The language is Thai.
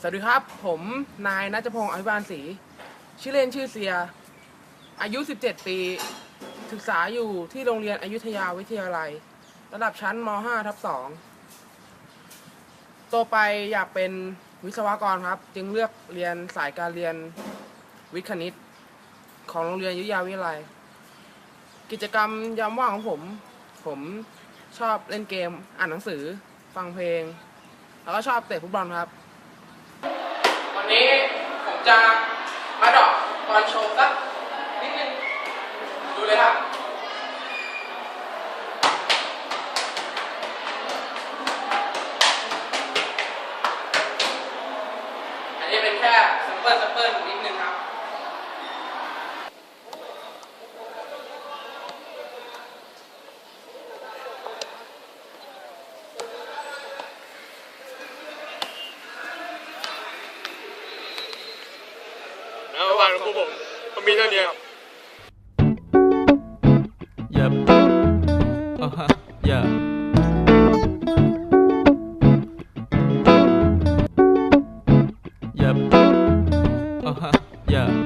สวัสดีครับ ผมนายนัชพงศ์อภิบาลศรีชื่อเล่นชื่อเสีย อายุ 17 ปี ศึกษาอยู่ที่โรงเรียนอยุธยาวิทยาลัย ระดับชั้นม .5 ทับ2โตไปอยากเป็นวิศวกรครับ จึงเลือกเรียนสายการเรียนวิทย์คณิต ของโรงเรียนอยุธยาวิทยาลัย กิจกรรมยามว่างของผม ผมชอบเล่นเกม อ่านหนังสือ ฟังเพลง แล้วก็ชอบเตะฟุตบอลครับ จะมาดรอกบอลโชว์สักนิดนึงดูเลยครับอันนี้เป็นแค่ซัมเปิลซัมเปิลนิดนึงครับ 买了，好不好？明天领。Yep. Uh huh. Yeah. Yep. Uh huh. Yeah.